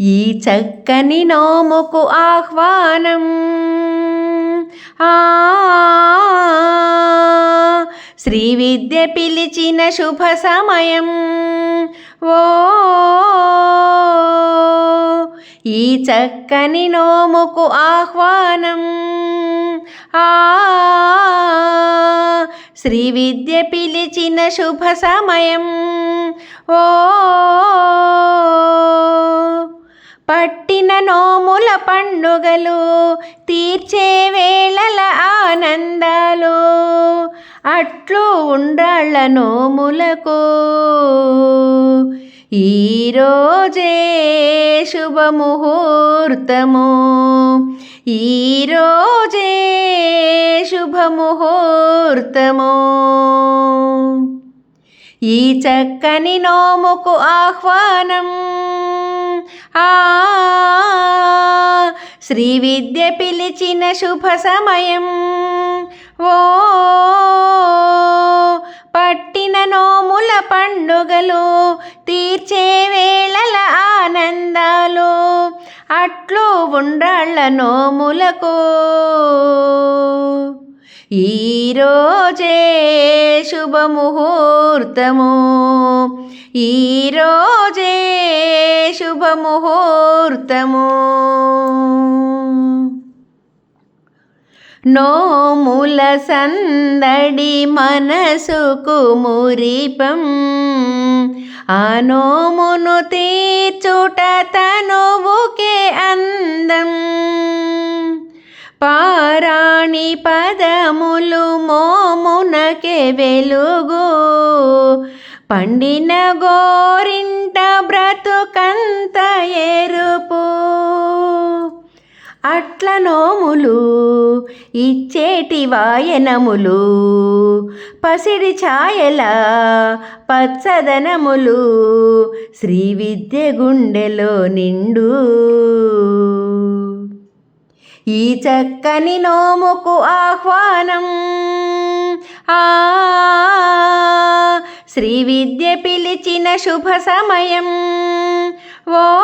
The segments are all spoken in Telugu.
ఈ చక్కని నోముకు ఆహ్వానం. ఆ శ్రీ విద్య పిలిచిన శుభ సమయం. ఓ ఈ చక్కని నోముకు ఆహ్వానం. ఆ శ్రీ విద్య పిలిచిన శుభ సమయం. ఓ పట్టిన నోముల పండుగలు తీర్చే వేళల ఆనందాలు. అట్లు ఉండ్రాళ్ళ నోములకు. ఈరోజే శుభముహూర్తము. ఈరోజే శుభముహూర్తము. ఈ చక్కని నోముకు ఆహ్వానం. ఆ శ్రీ విద్య పిలిచిన శుభ సమయం. ఓ పట్టిన నోముల పండుగలు తీర్చే వేళల ఆనందాలు. అట్లు ఉండ్రాళ్ళ నోములకు. ఈరోజే శుభముహూర్తము. ఈరోజే శుభముహూర్తము. నోముల సందడి మనసుకు మురిపం. ఆ నోమును తీర్చుట తనువుకే అందం. పారాణి పదములు మోమునకే వెలుగు. పండిన గోరింట బ్రతుకంత ఎరుపు. అట్ల నోములు ఇచ్చేటి వాయనములు పసిడి ఛాయల పచ్చదనములు శ్రీ విద్య గుండెలో నిండు. ఈ చక్కని నోముకు ఆహ్వానం ఆ శ్రీ విద్య పిలిచిన శుభ సమయం. ఓ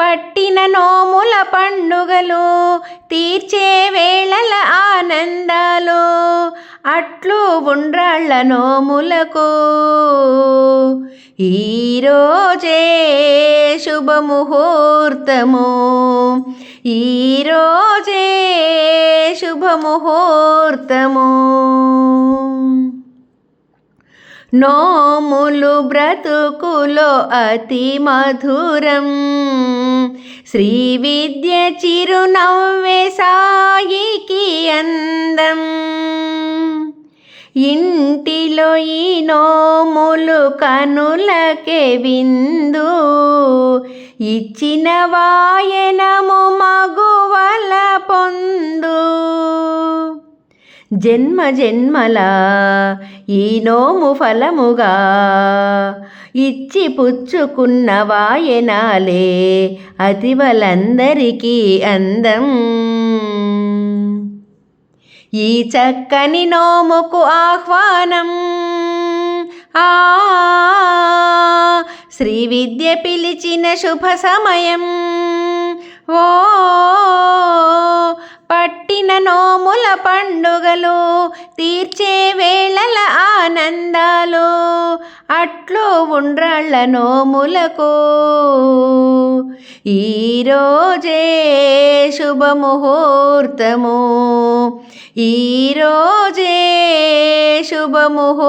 పట్టిన నోముల పండుగలు తీర్చే వేళల ఆనందాలు అట్లు ఉండ్రాళ్ళ నోములకు. ఈరోజే శుభముహూర్తము. ఈరోజే శుభముహూర్తము. నోములు బ్రతుకులో అతి మధురం. శ్రీ విద్య చిరునవ్వే సాయికి అందం. ఇంటిలో ఈ నోములు కనులకే విందు. ఇచ్చిన వాయనము మగువ జన్మ జన్మల ఈ నోము ఫలముగా ఇచ్చి పుచ్చుకున్న వాయనాలే అతివలందరికీ అందం. ఈ చక్కని నోముకు ఆహ్వానం. ఆ శ్రీ విద్య పిలిచిన శుభ సమయం. ఓ పట్టిన నోముల పండుగలు తీర్చే వేళల ఆనందాలు. అట్లు ఉండ్రాళ్ళ నోములకు. ఈరోజే శుభముహూర్తము. ఈరోజే శుభముహూర్తము.